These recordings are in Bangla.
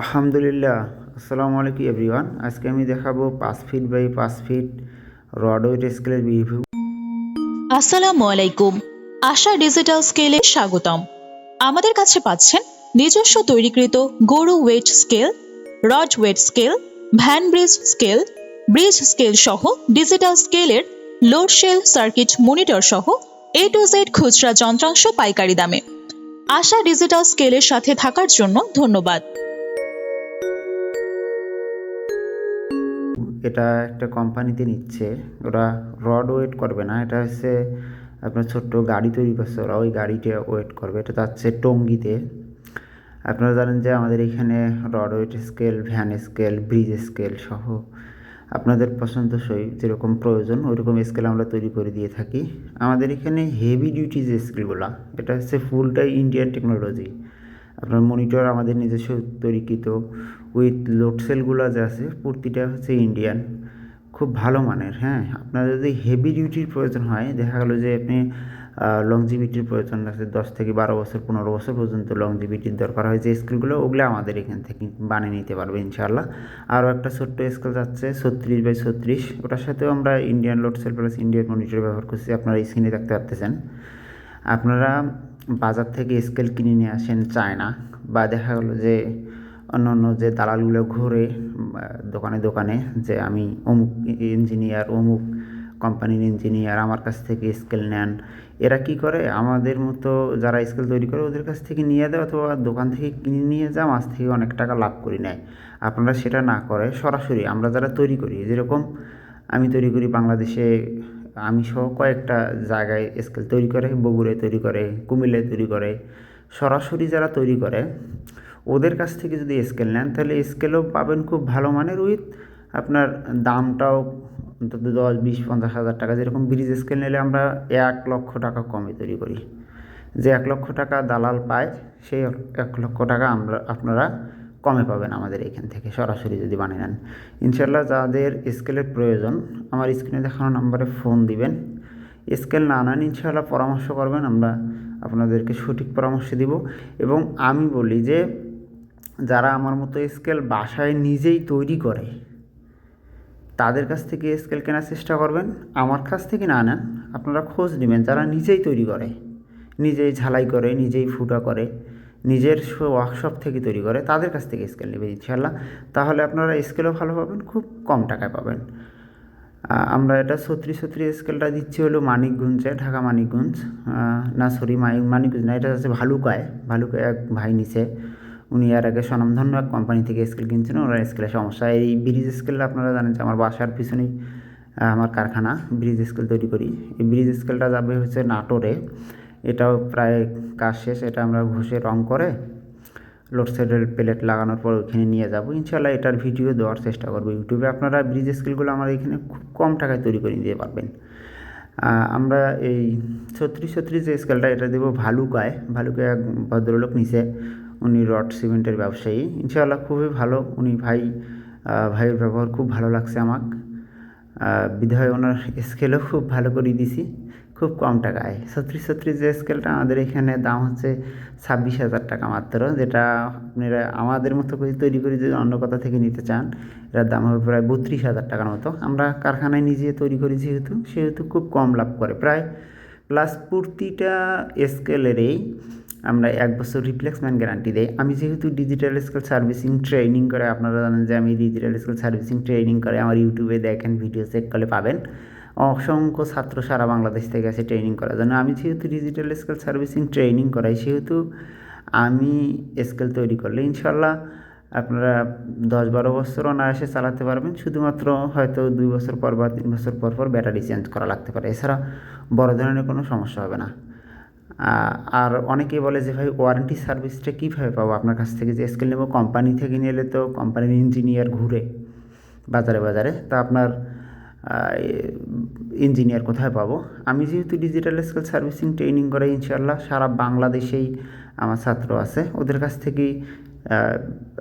আলহামদুলিল্লাহ, আসসালামু আলাইকুম এভরিওয়ান আজকে আমি দেখাবো পাঁচ ফিট বাই পাঁচ ফিট রড ওয়েট স্কেলের রিভিউ আসসালামু আলাইকুম। আশা ডিজিটাল স্কেলে স্বাগতম। আমাদের কাছে পাচ্ছেন নিজস্ব তৈরিকৃত গরু weight scale rod weight scale van bridge scale bridge scale সহ ডিজিটাল স্কেলের লোড শেল সার্কিট মনিটর সহ এ টু জেড খুচরা যন্ত্রাংশ পাইকারি দামে। আশা ডিজিটাল স্কেলের সাথে থাকার জন্য ধন্যবাদ। এটা একটা কোম্পানিতে নিচ্ছে, ওরা রড ওয়েট করবে না, এটা হচ্ছে আপনার ছোট্ট গাড়ি তৈরি করছে, ওরা ওই গাড়িটা ওয়েট করবে, এটা যাচ্ছে টঙ্গিতে। আপনারা জানেন যে আমাদের এখানে rod weight scale van scale bridge scale সহ আপনাদের পছন্দসই যেরকম প্রয়োজন, ওইরকম স্কেল আমরা তৈরি করে দিয়ে থাকি। আমাদের এখানে হেভি ডিউটি যে স্কেলগুলো এটা হচ্ছে ফুলটাই ইন্ডিয়ান টেকনোলজি আপনার মনিটর আমাদের নিজস্ব তৈরিকৃত উইথ লোড সেলগুলো যে আছে, প্রতিটা হচ্ছে ইন্ডিয়ান খুব ভালো মানের হ্যাঁ? আপনার যদি হেভি ডিউটির প্রয়োজন হয়, দেখা গেলো যে আপনি লংজিভিটির প্রয়োজন আছে, দশ থেকে বারো বছর, পনেরো বছর পর্যন্ত লংজিভিটির দরকার হয়, যে স্কেলগুলো ওগুলো আমাদের এখান থেকে বানিয়ে নিতে পারবে, ইনশাআল্লাহ। আরও একটা ছোট্ট স্কেল যাচ্ছে, ছত্রিশ বাই ছত্রিশ। ওটার সাথেও আমরা Indian load cell plus Indian monitor ব্যবহার করছি, আপনারা স্ক্রিনে দেখতে পারতেছেন। আপনারা বাজার থেকে স্কেল কিনে নিয়ে আসেন চায় না বা দেখা গেলো যে অন্য অন্য যে দালালগুলো ঘুরে দোকানে দোকানে যে আমি অমুক ইঞ্জিনিয়ার অমুক কোম্পানির ইঞ্জিনিয়ার আমার কাছ থেকে স্কেল নেন। এরা কি করে? আমাদের মতো যারা স্কেল তৈরি করে ওদের কাছ থেকে নিয়ে দেয় অথবা দোকান থেকে কিনে নিয়ে যা মাছ থেকে অনেক টাকা লাভ করে নেয়। আপনারা সেটা না করে সরাসরি আমরা যারা তৈরি করি, যেরকম আমি তৈরি করি বাংলাদেশে আমি সহ কয়েকটা জায়গায় স্কেল তৈরি করে, বগুড়ায় তৈরি করে, কুমিল্লায় তৈরি করে, সরাসরি যারা তৈরি করে, ওদের কাছ থেকে যদি স্কেল নেন, তাহলে স্কেলও পাবেন খুব ভালো মানের উইথ আপনার দামটাও অন্তত দশ, বিশ, পঞ্চাশ হাজার টাকা যেরকম ব্রিজ স্কেল নিলে আমরা এক লক্ষ টাকা কমে তৈরি করি। যে এক লক্ষ টাকা দালাল পায়, সেই এক লক্ষ টাকা আমরা আপনারা কমে পাবেন আমাদের এখান থেকে সরাসরি যদি বানিয়ে নেন। ইনশাল্লাহ যাদের স্কেলের প্রয়োজন, আমার স্ক্রিনে দেখানো নাম্বারে ফোন দিবেন। স্কেল না নেন ইনশাল্লাহ পরামর্শ করবেন, আমরা আপনাদেরকে সঠিক পরামর্শ দিব। এবং আমি বলি যে, যারা আমার মতো স্কেল বাসায় নিজেই তৈরি করে, তাদের কাছ থেকে স্কেল কেনার চেষ্টা করবেন। আমার কাছ থেকে না নেন, আপনারা খোঁজ নেবেন। যারা নিজেই তৈরি করে, নিজেই ঝালাই করে, নিজেই ফুটা করে নিজের ওয়ার্কশপ থেকে তৈরি করে, তাদের কাছ থেকে স্কেল নেবেন ইনশাল্লাহ তাহলে আপনারা স্কেলও ভালো পাবেন, খুব কম টাকায় পাবেন। আমরা এটা ছত্রিশ ছত্রিশ স্কেলটা দিচ্ছি হলো মানিকগঞ্জে, ঢাকা মানিকগঞ্জ। না সরি মানিকগঞ্জ না, এটা হচ্ছে ভালুকায়। ভালুকায় এক ভাই নিচে উনি এর আগে স্বনামধন্য এক কোম্পানি থেকে স্কেল কিনছেন, ওনার স্কেলের সমস্যা। এই ব্রিজ স্কেলটা আপনারা জানেন যে আমার বাসার পিছনেই আমার কারখানা। ব্রিজ স্কেল তৈরি করি। এই ব্রিজ স্কেলটা যাবে হচ্ছে নাটোরে। এটাও প্রায় কাজ শেষ, এটা আমরা ঘষে রং করে লোডশেডের প্লেট লাগানোর পর ওইখানে নিয়ে যাব। ইনশাল্লাহ এটার ভিডিও দেওয়ার চেষ্টা করব ইউটিউবে আপনারা ব্রিজ স্কেলগুলো আমার এখানে খুব কম টাকায় তৈরি করে দিতে পারবেন। আমরা এই ছত্রিশ ছত্রিশ যে স্কেলটা এটা দেবো ভালুকায়। ভালুকায় এক ভদ্রলোক নিচে উনি রড সিমেন্টের ব্যবসায়ী। ইনশাআল্লাহ খুবই ভালো। উনি ভাই ভাইয়ের ব্যবহার খুব ভালো লাগছে আমাক। বিধায় ওনার স্কেলও খুব ভালো করে দিছি। খুব কম টাকায়। ছত্রিশ ছত্রিশ যে স্কেলটা আমাদের এখানে দাম হচ্ছে ছাব্বিশ হাজার টাকা মাত্র, যেটা আপনারা আমাদের মতো করে তৈরি করে যদি অন্য কথা থেকে নিতে চান, এটার দাম হবে প্রায় বত্রিশ হাজার টাকার মতো। আমরা কারখানায় নিজে তৈরি করি যেহেতু, সেহেতু খুব কম লাভ করে। প্রায় প্লাস প্রতিটা স্কেলেরই আমরা এক বছর রিপ্লেসমেন্ট গ্যারান্টি দেয় আমি যেহেতু ডিজিটাল স্কেল সার্ভিসিং ট্রেনিং করে, আপনারা জানেন যে আমি ডিজিটাল স্কেল সার্ভিসিং ট্রেনিং করে আমার ইউটিউবে দেখেন ভিডিও চেক করলে পাবেন। অসংখ্য ছাত্র সারা বাংলাদেশ থেকে আছে ট্রেনিং করার জন্য। আমি যেহেতু ডিজিটাল স্কেল সার্ভিসিং ট্রেনিং করাই, সেহেতু আমি স্কেল তৈরি করলে ইনশাল্লাহ আপনারা দশ বারো বছর অনায়াসে চালাতে পারবেন। শুধুমাত্র হয়তো দুই বছর পর বা তিন বছর পর পর ব্যাটারি চেঞ্জ করা লাগতে পারে। এছাড়া বড় ধরনের কোনো সমস্যা হবে না। আর অনেকেই বলে যে, ভাই ওয়ারেন্টি সার্ভিসটা কীভাবে পাবো? আপনার কাছ থেকে যে স্কেল নেব কোম্পানি থেকে নিলে তো কোম্পানির ইঞ্জিনিয়ার ঘুরে বাজারে বাজারে তা আপনার ইঞ্জিনিয়ার কোথায় পাবো? আমি যেহেতু ডিজিটাল স্কেল সার্ভিসিং ট্রেনিং করে ইনশাল্লাহ সারা বাংলাদেশেই আমার ছাত্র আছে। ওদের কাছ থেকেই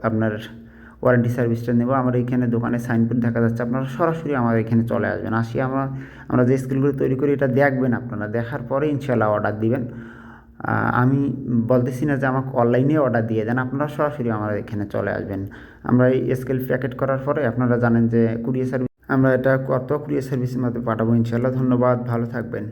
আপনার ওয়ারেন্টি সার্ভিসটা নেব। আমার এখানে দোকানে সাইনবোর্ড দেখা যাচ্ছে। আপনারা সরাসরি আমার এখানে চলে আসবেন। আসি, আমরা আমরা যে স্কিলগুলো তৈরি করি, এটা দেখবেন আপনারা। দেখার পরে ইনশাল্লাহ অর্ডার দিবেন। আমি বলতেছি না যে আমাকে অনলাইনে অর্ডার দিয়ে দেন। আপনারা সরাসরি আমার এখানে চলে আসবেন। আমরা এই স্কেল প্যাকেট করার পরে আপনারা জানেন যে কুরিয়ার সার্ভিস আমরা এটা কত কুরিয়ার সার্ভিসের মাধ্যমে পাঠাবো ইনশাল্লাহ ধন্যবাদ ভালো থাকবেন।